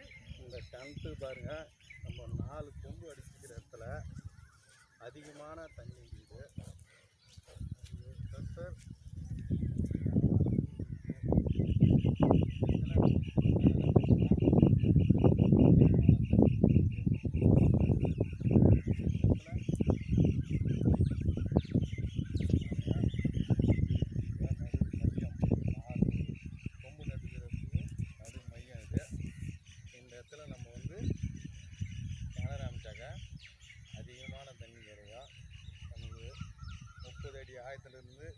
தான் இந்த கிணத்து பாருங்கள் நம்ம நாலு கொம்பு அடிச்சுக்கிற இடத்துல அதிகமான தண்ணி இருக்குது ப்ரெஷர் கொம்பு நட்டுக்கிறதுக்கு நடு மையம் இது இந்த இடத்துல நம்ம வந்து கிணறு அமைச்சாக்க அதிகமான தண்ணி கிடைக்கும் நமக்கு ஆயத்திலிருந்து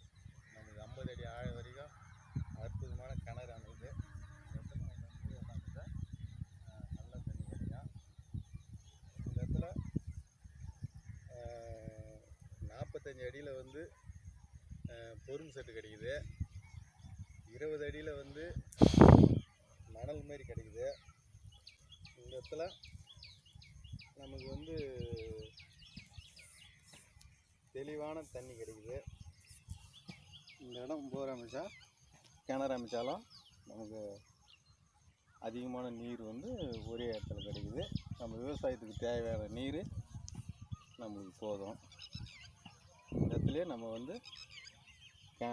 நமக்கு ஐம்பது அடி ஆழம் வரைக்கும் அற்புதமான கிணறு அமைது நல்ல தண்ணி கிடைக்கும். இந்த இடத்துல நாற்பத்தஞ்சு அடியில் வந்து பொரும் பொருள் செட்டு கிடைக்குது. இருபது அடியில் வந்து மணல் மாதிரி கிடைக்குது. இந்த இடத்துல நமக்கு வந்து தெளிவான தண்ணி கிடைக்குது. இடம் போர் அமைச்சா கிணறு அமைச்சாலும் நமக்கு அதிகமான நீர் வந்து ஒரே இடத்துல கிடைக்குது. நம்ம விவசாயத்துக்கு தேவையான நீர் நம்மளுக்கு போதும். இந்த இடத்துலையே நம்ம வந்து கே